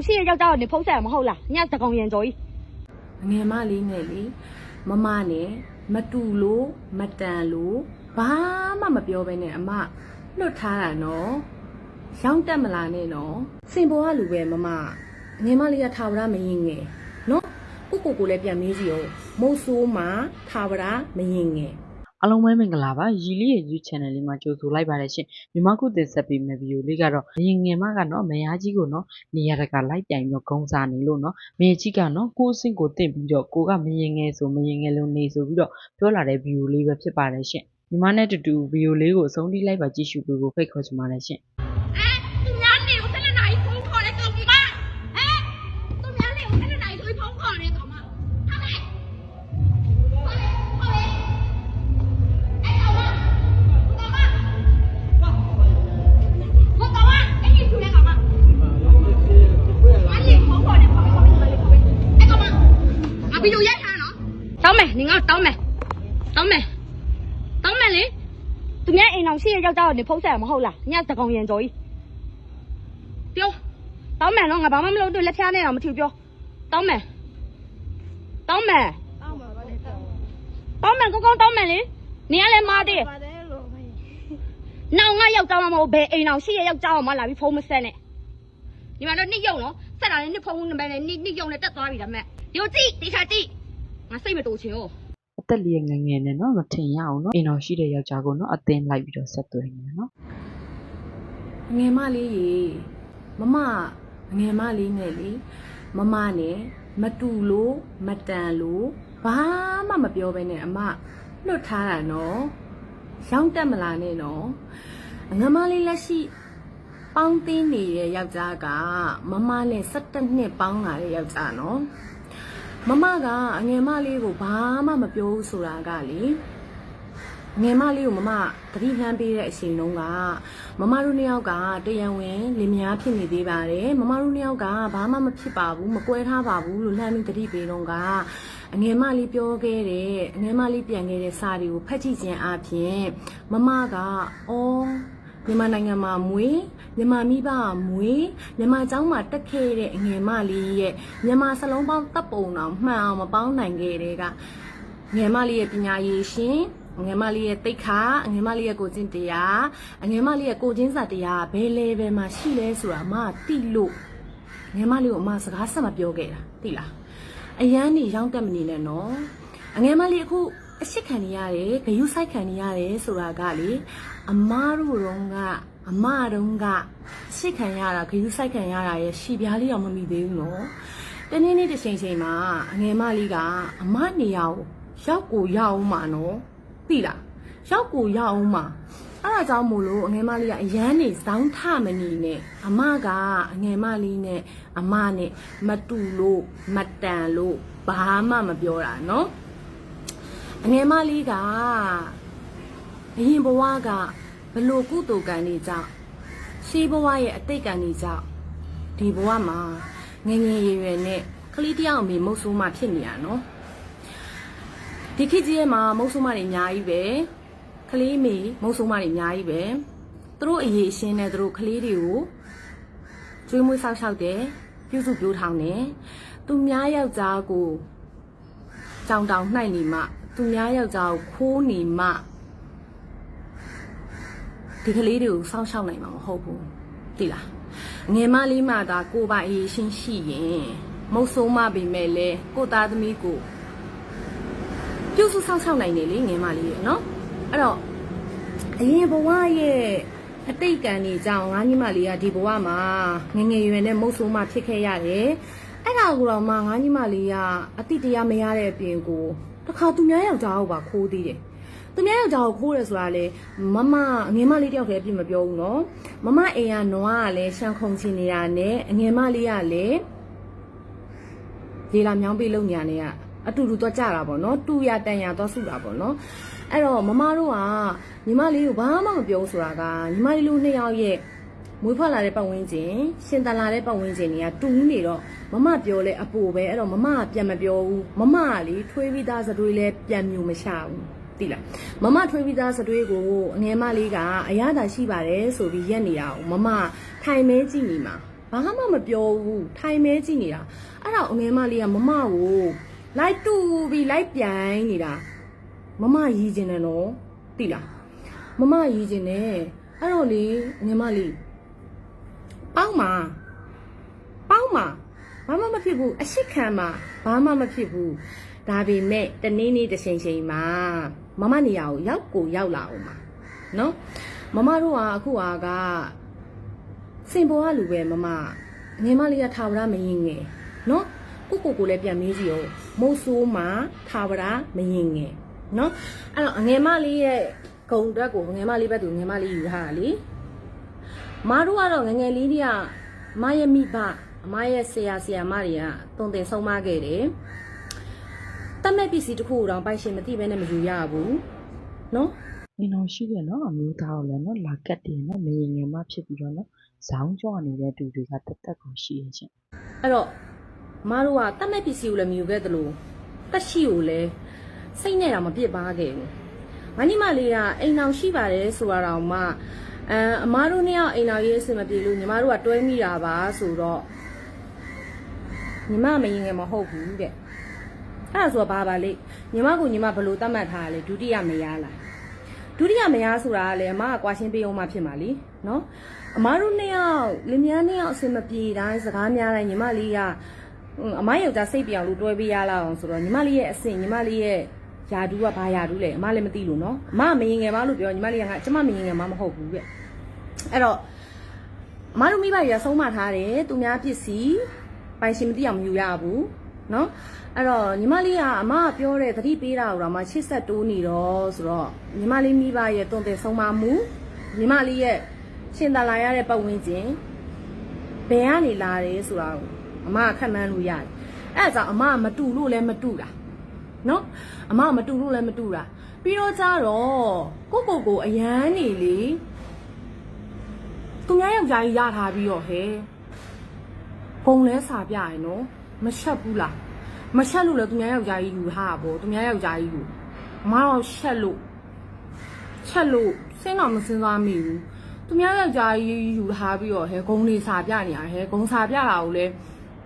အောင်ရှိရယောက်ျားကိုနေဖုံးဆက်ရမဟုတ်လားညတကောင်ရင်ကြော်ကြီးအငယ်မလေးနဲ့လေမမနဲ့မတူလို့မတန်လို့ဘာမှမပြောဘဲနဲ့အမလွတ်ထားတာနော်ရောင်းတက်မလာနဲ့နော်စင်ပေါ်ကလူပဲမမအငယ်မလေးကထာဝရမရင်ငယ်နော်ကိုကိုကိုလည်းပြန်မေးစီရောမုတ်ဆိုးမှာထာဝရမရင်ငယ် အားလုံးပဲမင်္ဂလာပါရီလေးရဲ့ YouTube channel လေးမှာကြိုဆိုလိုက်ပါတယ်ရှင်မြန်မာခုတင်ဆက်ပေးမယ့်ဗီဒီယိုလေးကတော့အရင်ငယ်မကတော့မယားကြီးကိုနော်နေရာတကာလိုက်ပြိုင်ပြီးတော့ဂုံစားနေလို့နော်မင်းကြီးကနော်ကိုယ်အဆင့်ကိုတင့်ပြီးတော့ကိုကမရင်ငယ်ဆိုမရင်ငယ်လုံးနေဆိုပြီးတော့ပြောလာတဲ့ဗီဒီယိုလေးပဲဖြစ်ပါတယ်ရှင်မြန်မာနဲ့တူတူဗီဒီယိုလေးကိုအဆုံးထိလိုက်ပါကြည့်ရှုပေးဖို့ဖိတ်ခေါ်ချင်ပါတယ်ရှင် ရှိရယောက်ျားကိုနေဖုံးဆက်ရမဟုတ်လားညတကောင်ရင်ကြော်ကြီးပြောတောင်းမယ်နော်ငါဘာမှမလုပ်တော့လက်ဖျားနဲ့တော့မထူပြောတောင်းမယ်တောင်းမယ်တောင်းမယ်ကောကောတောင်းမယ်လေနင်ကလည်းမားသေးတယ်နောက်ငါယောက်ျားမမဟုတ်ဘယ်အိမ်အောင်ရှိရယောက်ျားကိုမလာပြီးဖုံးမဆက်နဲ့ဒီမှာတော့နှစ်ယုံနော်ဆက်တာလည်းနှစ်ဖုံးနံပါတ်နဲ့နှစ်နှစ်ယုံနဲ့တက်သွားပြီဒါမဲ့ဒီကိုကြည့်တေချာကြည့်ငါစိတ်မတူချင်ဘူးအ သက်လေးငယ်ငယ်နဲ့နော်မထင်ရအောင်နော်အိမ်တော်ရှိတဲ့ယောက်ျားကိုနော်အသင်းလိုက်ပြီးတော့ဆက်သွယ်နေတာနော်ငယ်မလေးရေမမငယ်မလေးနဲ့လေမမနဲ့မတူလို့မတန်လို့ဘာမှမပြောဘဲနဲ့အမလွတ်ထားတာနော်ရောင်းတက်မလာနဲ့နော်ငယ်မလေးလက်ရှိပေါင်းသိနေတဲ့ယောက်ျားကမမနဲ့17နှစ်ပေါင်းလာတဲ့ယောက်ျားနော် မမကအငယ်မလေးကိုဘာမှမပြောဘူးဆိုတာကလေငယ်မလေးကိုမမတတိလှမ်းပေးတဲ့အချိန်တုန်းကမမတို့နှစ်ယောက်ကတရံဝင်လင်မယားဖြစ်နေသေးပါတယ်မမတို့နှစ်ယောက်ကဘာမှမဖြစ်ပါဘူးမကွဲထားပါဘူးလို့လှမ်းပြီးတတိပေးတော့ကအငယ်မလေးပြောခဲ့တဲ့အငယ်မလေးပြန်ခဲ့တဲ့စာတွေကိုဖတ်ကြည့်ခြင်းအပြင်မမကအော် မြန်မာနိုင်ငံမှာမွေးမြန်မာမိဘကမွေးမြန်မာကျောင်းမှာတက်ခဲ့တဲ့အငယ်မလေးရဲ့မြန်မာစလုံးပေါင်းတပ်ပုံတော်မှန်အောင်မပေါင်းနိုင်ခဲ့တဲ့ကငယ်မလေးရဲ့ပညာရည်ရှင်ငယ်မလေးရဲ့တိတ်ခါငယ်မလေးရဲ့ကိုချင်းတရားအငယ်မလေးရဲ့ကိုချင်းစာတရားဘယ် level မှာရှိလဲဆိုတာအမတိလို့ငယ်မလေးကိုအမစကားဆက်မပြောခဲ့တာတိလားအရန်နေရောင်းတက်မနေနဲ့နော်အငယ်မလေးအခုအရှိခံနေရတယ်ဂယုဆိုင်ခံနေရတယ်ဆိုတာကလေ အမားတို့တော့ကအမတုံးကအရှိခံရတာဂယုဆိုင်ခံရတာရဲ့ရှီပြားလေးတော့မမိသေးဘူးနော်တနေ့နေ့တစ်ချိန်ချိန်မှာအငယ်မလေးကအမနေရကိုရောက်ကိုရအောင်မှာနော်သိလားရောက်ကိုရအောင်မှာအဲ့ဒါကြောင့်မို့လို့အငယ်မလေးကအရန်နေဇောင်းထမနေနဲ့အမကအငယ်မလေးနဲ့အမနဲ့မတူလို့မတန်လို့ဘာမှမပြောတာနော်အငယ်မလေးက အရင်ဘဝကဘလို့ကုသိုလ်ကံနေကြောင့်ရှေးဘဝရဲ့အတိတ်ကံနေကြောင့်ဒီဘဝမှာငယ်ငယ်ရွယ်ရွယ်နဲ့ကလေးတယောက်အမေမုတ်ဆိုးမဖြစ်နေရနော်ဒီခေတ်ကြီးရဲ့မှာမုတ်ဆိုးမတွေအများကြီးပဲကလေးမေမုတ်ဆိုးမတွေအများကြီးပဲသူတို့အရေးအရှင်းနဲ့သူတို့ကလေးတွေကိုကျွေးမွေးဆောက်ရှောက်တယ်ပြုစုပြောထောင်တယ်သူများယောက်ျားကိုကြောင်တောင်နှိုက်နေမှ သူများယောက်ျားကိုခိုးနေမှ ဒီကလေးတွေကိုစောင့်ရှောက်နိုင်မှာမဟုတ်ဘူးသိလားငယ်မလေးမှသာကိုယ်ပိုင်အရေးရှင်းရှိရင်မုတ်ဆိုးမပေမဲ့လဲကိုသားသမီးကိုပြုစုဆောက်ရှောက်နိုင်တယ်လေငယ်မလေးရဲ့နော်အဲ့တော့အရင်ဘဝရဲ့အတိတ်ကံတွေကြောင့်ငါညီမလေးကဒီဘဝမှာငယ်ငယ်ရွယ်နဲ့မုတ်ဆိုးမဖြစ်ခဲ့ရတယ်အဲ့ဒါကိုတော့မှငါညီမလေးကအတိတရားမရတဲ့အပြင်ကိုတစ်ခါသူများယောက်ျားကိုပါခိုးသေးတယ် သူများယောက်ျားကိုခိုးတယ်ဆိုတာလေမမအငယ်မလေးတယောက်တည်းအပြစ်မပြောဘူးနော်မမအိမ်ကနွားကလည်းရှမ်းခုံချင်နေတာနဲ့အငယ်မလေးကလည်းရေလာမြောင်းပေးလုံညာနေကအတူတူတော့ကြတာပေါ့နော်တူရတန်ရတော့စုတာပေါ့နော်အဲ့တော့မမတို့ကညီမလေးကိုဘာမှမပြောဘူးဆိုတာကညီမလေးတို့နှစ်ယောက်ရဲ့မွေးဖွားလာတဲ့ပတ်ဝန်းကျင်ရှင်တန်လာတဲ့ပတ်ဝန်းကျင်တွေကတူးနေတော့မမပြောလဲအပူပဲအဲ့တော့မမကပြန်မပြောဘူးမမကလေထွေးပြီးသားစတွေးလဲပြန်မျိုးမရှာဘူး တိလားမမထွေးပြီးသားစတွေးကိုအငယ်မလေးကအရသာရှိပါတယ်ဆိုပြီးရက်နေတာကိုမမထိုင်မဲကြည့်နေမှာဘာမှမပြောဘူးထိုင်မဲကြည့်နေတာအဲ့ဒါအငယ်မလေးကမမကိုလိုက်တူပြီးလိုက်ပြိုင်နေတာမမရီးကျင်တယ်နော်သိလားမမရီးကျင်တယ်အဲ့တော့လေအငယ်မလေးပေါင်းပါပေါင်းပါဘာမှမဖြစ်ဘူးအရှိခံပါဘာမှမဖြစ်ဘူးဒါပေမဲ့တနေ့နေ့တစ်ချိန်ချိန်မှာ မမနေရာကိုရောက်ကိုရောက်လာအောင်ပါနော်မမတို့ကအခုကကစင်ပေါ်ကလူပဲမမငယ်မလေးကထာဝရမရင်ငယ်နော်ကိုကိုကိုလည်းပြန်မေးကြည့်အောင်မုတ်ဆိုးမှာထာဝရမရင်ငယ်နော်အဲ့တော့ငယ်မလေးရဲ့ဂုံတက်ကိုငယ်မလေးဘက်သူငယ်မလေးယူထားတာလေမတို့ကတော့ငယ်ငယ်လေးတွေကမရဲ့မိဘအမရဲ့ဆရာဆရာမတွေကတုံတင်ဆုံးမခဲ့တယ် တတ်မဲ့ပစ္စည်းတစ်ခုတော့ပိုက်ရှင်မသိဘဲနဲ့မယူရဘူးနော်အင်းတော်ရှိတယ်နော်အမျိုးသားကိုလည်းနော်လာကတ်တယ်နော်မရင်ငယ်မှဖြစ်ပြီးတော့နော်ဇောင်းကြောနေတဲ့တူတွေကတက်တက်ကိုရှိရချင်းအဲ့တော့မတို့ကတတ်မဲ့ပစ္စည်းကိုလည်းမယူခဲ့သလိုတက်ရှိကိုလည်းစိတ်နဲ့တော့မပြစ်ပါခဲ့ဘူး။မနီမလေးကအိမ်အောင်ရှိပါတယ်ဆိုတာတော့မှအဲအမားတို့နှစ်ယောက်အိမ်အောင်ရေးအဆင်မပြေလို့ညီမတို့ကတွဲမိတာပါဆိုတော့ညီမမရင်ငယ်မဟုတ်ဘူးတဲ့။ အဲ့ဒါဆိုတော့ဘာပါလိညီမကိုညီမဘယ်လိုတတ်မှတ်ထားရလဲဒုတိယမယားလား။ဒုတိယမယားဆိုတာကလည်းအမကကွာရှင်းပေးအောင်မှဖြစ်မှာလीနော်အမားတို့နှစ်ယောက်လင်မယားနှစ်ယောက်အဆင်မပြေတိုင်းစကားများတိုင်းညီမလေးကဟွန်းအမယောက်ျားစိတ်ပြောင်လို့တွဲပေးရလောက်အောင်ဆိုတော့ညီမလေးရဲ့အဆင့်ညီမလေးရဲ့ယာဒူးကဘာယာဒူးလဲအမလည်းမသိလို့နော်အမမရင်ငယ်မလို့ပြောညီမလေးကငါကျမမရင်ငယ်မမဟုတ်ဘူးတဲ့အဲ့တော့အမတို့မိဘတွေကဆုံးမထားတယ်သူများပစ္စည်းပိုင်ရှင်မသိအောင်မယူရဘူး နော်အဲ့တော့ညီမလေးကအမကပြောတဲ့သတိပေးတာကိုတော့မှချစ်ဆက်တိုးနေတော့ဆိုတော့ညီမလေးမိဘရဲ့တုံတဲ့ဆုံးမမှုညီမလေးရဲ့ရှင်သာလာရတဲ့ပတ်ဝန်းကျင်ဘယ်ကနေလာတယ်ဆိုတာကိုအမကခက်မှန်းလို့ရတယ်အဲ့ဒါကြောင့်အမကမတူလို့လည်းမတူတာနော်အမကမတူလို့လည်းမတူတာပြီးတော့ကြတော့ကိုကိုကိုအရန်နေလေသူများယောက်ျားကြီးရထားပြီးတော့ဟဲပုံလဲစာပြရယ်နော် မချက်ဘူးလားမချက်လို့လည်းသူများယောက်ျားကြီးယူထားတာပေါ့သူများယောက်ျားကြီးယူအမတော့ချက်လို့ချက်လို့စဉ်းတော့မစဉ်းစားမိဘူးသူများယောက်ျားကြီးယူထားပြီးတော့ဟဲဂုံလေးစာပြနေရဟဲဂုံစာပြတာကိုလည်း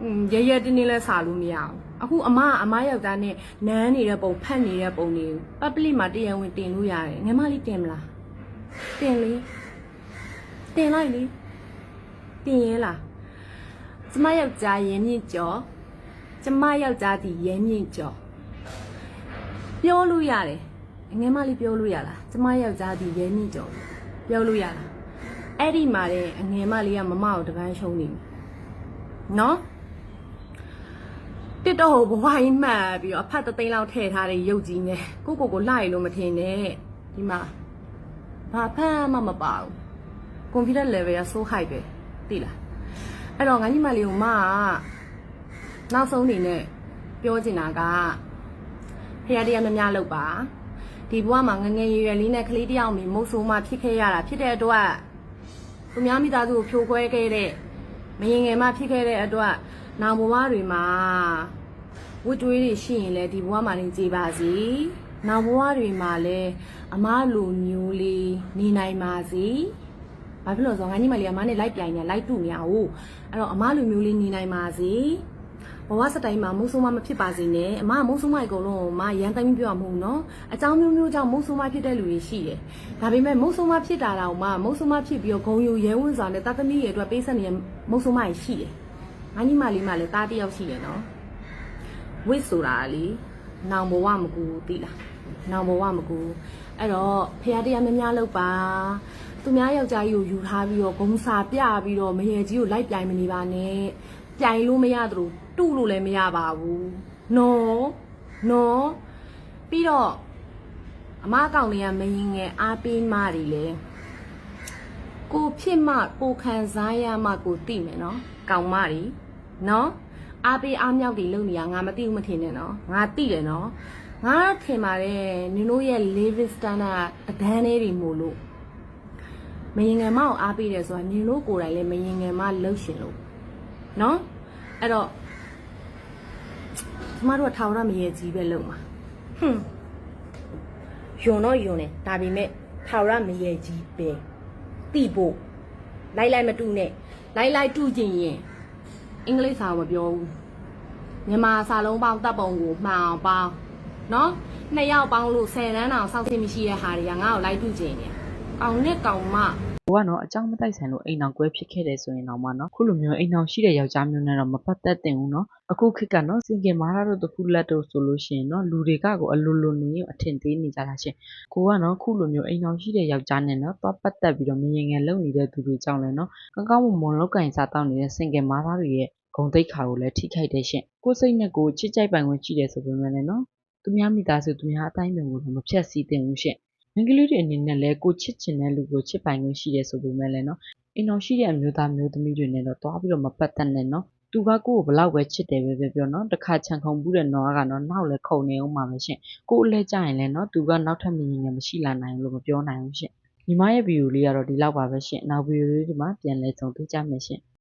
อืมရဲရဲတင်းတင်းလဲစာလို့မရအောင်အခုအမကအမယောက်ျားနဲ့နန်းနေတဲ့ပုံဖတ်နေတဲ့ပုံတွေပပလိမှာတရားဝင်တင်လို့ရတယ်ငယ်မလေးတင်မလားတင်လေတင်လိုက်လေတင်ရဲလားကျမယောက်ျားရင်းမြင့်ကျော် ကျမယောက်ျားဒီရင်းမြင့်ကျော်ပြောလို့ရတယ်ငယ်မလေးပြောလို့ရလားကျမယောက်ျားဒီရင်းမြင့်ကျော်ပြောလို့ရလားအဲ့ဒီမှာတဲ့အငယ်မလေးကမမကိုတပန်းရှုံးနေပြီနော်တစ်တော့ဟိုဘဝကြီးမှတ်ပြီးတော့အဖတ်တသိန်းလောက်ထည့်ထားတဲ့ရုပ်ကြီးနဲ့ကိုကိုကိုလှရလို့မထင်နဲ့ဒီမှာဘာဖတ်မှမပါဘူးကွန်ပျူတာ level က so high ပဲသိလားအဲ့တော့ငါညီမလေးကိုမက နောက်ဆုံးအနေနဲ့ပြောချင်တာကဖရတရားများများလုပ်ပါဒီဘဝမှာငငယ်ရွယ်ရွယ်လေးနဲ့ကလေးတယောက်မိမုတ်ဆိုးမှဖြစ်ခဲ့ရတာဖြစ်တဲ့အတွက်သူများမိသားစုကိုဖြိုခွဲခဲ့တဲ့မရင်ငယ်မှဖြစ်ခဲ့တဲ့အတွက်နောင်ဘဝတွေမှာဝတ်တွေးတွေရှိရင်လည်းဒီဘဝမှာနေကြည်ပါစေ။နောက်ဘဝတွေမှာလည်းအမားလိုမျိုးလေးနေနိုင်ပါစေ။ဘာဖြစ်လို့လဲဆိုတော့ငါညီမလေးကမနဲ့လိုက်ပြိုင်နေလိုက်တူနေအောင်။အဲ့တော့အမားလိုမျိုးလေးနေနိုင်ပါစေ။ ဘဝစတိုင်းမှာမုတ်ဆိုးမမဖြစ်ပါစေနဲ့။အမကမုတ်ဆိုးမအကုန်လုံးမရန်တိုင်းပြောမှာမဟုတ်နော်။အကြောင်းမျိုးမျိုးကြောင့်မုတ်ဆိုးမဖြစ်တဲ့လူတွေရှိတယ်။ဒါပေမဲ့မုတ်ဆိုးမဖြစ်တာတော့မှမုတ်ဆိုးမဖြစ်ပြီးတော့ဂုံယူရဲဝန်းစွာနဲ့တာသမီရဲ့အတွက်ပေးဆက်နေတဲ့မုတ်ဆိုးမကြီးရှိတယ်။ငါညီမလေးမှလည်းတားတစ်ယောက်ရှိတယ်နော်။ဝစ်ဆိုတာလေနောင်ဘဝမကူသိလားနောင်ဘဝမကူအဲ့တော့ဖះတရားများများလုပ်ပါသူများယောက်ျားကြီးကိုယူထားပြီးတော့ဂုံစာပြပြီးတော့မရေကြီးကိုလိုက်ပြိုင်မနေပါနဲ့ ပြိုင်လို့မရသလိုတုလို့လည်းမရပါဘူးနော်နော်ပြီးတော့အမအကောင်လေးကမရင်ငယ်အားပေးမတွေလေကိုဖြစ်မှကိုခံစားရမှကိုသိမယ်နော်ကောင်မတွေနော်အားပေးအားမြောက်တွေလုပ်နေရငါမသိဘူးမထင်နဲ့နော်ငါသိတယ်နော်ငါထင်ပါတယ်နင်တို့ရဲ့ living standard အဒန်းလေးတွေမို့လို့မရင်ငယ်မအောင်အားပေးတယ်ဆိုတာနင်တို့ကိုယ်တိုင်လည်းမရင်ငယ်မလှုပ်ရှင်လို့ နော်အဲ့တော့ကျမတို့ကထာဝရမရေကြီးပဲလုပ်မှာဟွန်းယွန်တော့ယွန်တယ်ဒါပေမဲ့ထာဝရမရေကြီးပဲတိဖို့လိုက်လိုက်မတူနဲ့လိုက်လိုက်တူကျင်ရင်အင်္ဂလိပ်စာမပြောဘူးမြန်မာစာလုံးပေါင်းတပ်ပုံကိုမှန်အောင်ပေါင်းနော်နှစ်ယောက်ပေါင်းလို့10တန်းတောင်စောင့်သိမရှိတဲ့ဟာတွေကငါ့ကိုလိုက်တူကျင်နေအောင်နဲ့ကောင်မ ကိုကနော်အကြောင်းမတိုက်ဆိုင်လို့အိမ်အောင်ကွဲဖြစ်ခဲ့တယ်ဆိုရင်တော့မှနော်ခုလိုမျိုးအိမ်အောင်ရှိတဲ့ယောက်ျားမျိုးနဲ့တော့မပတ်သက်တင်ဘူးနော်အခုခေတ်ကနော်စင်ကင်မာရတို့တခုလက်တို့ဆိုလို့ရှိရင်နော်လူတွေကကိုအလိုလိုနေရင်အထင်သေးနေကြတာရှင်ကိုကနော်ခုလိုမျိုးအိမ်အောင်ရှိတဲ့ယောက်ျားနဲ့နော်သွားပတ်သက်ပြီးတော့မရင်ငယ်လုံနေတဲ့သူတွေကြောင့်လည်းနော်ကောင်းကောင်းမွန်မွန်လောက်ကင်စားတောင်းနေတဲ့စင်ကင်မာသားတွေရဲ့ဂုံတိတ်ခါကိုလည်းထိခိုက်တဲ့ရှင်ကိုယ်စိတ်နဲ့ကိုယ်ချစ်ကြိုက်ပိုင်ခွင့်ရှိတယ်ဆိုပေမဲ့လည်းနော်သူများမိသားစုသူများအတိုင်းအမြင်ကိုတော့မဖြတ်စည်းသင့်ဘူးရှင် မိန်းကလေးတွေအနေနဲ့လည်းကိုချစ်ချင်တဲ့လူကိုချစ်ပိုင်ခွင့်ရှိတယ်ဆိုပေမဲ့လည်းနော်အိမ်တော်ရှိတဲ့အမျိုးသားမျိုးသမီးတွေနဲ့တော့တွားပြီးတော့မပတ်သက်နဲ့နော်သူကကိုယ့်ကိုဘလောက်ပဲချစ်တယ်ပဲပြောပြောနော်တစ်ခါချန်ခုံဘူးတဲ့နော်ကနော်နောက်လည်းခုံနေအောင်ပါပဲရှင်ကိုယ်အလဲကြရင်လည်းနော်သူကနောက်ထပ်မြင်ရင်မရှိလာနိုင်ဘူးလို့မပြောနိုင်ဘူးရှင်ညီမရဲ့ဗီဒီယိုလေးကတော့ဒီလောက်ပါပဲရှင်နောက်ဗီဒီယိုလေးဒီမှာပြန်လဲဆုံတွေ့ကြမယ်ရှင်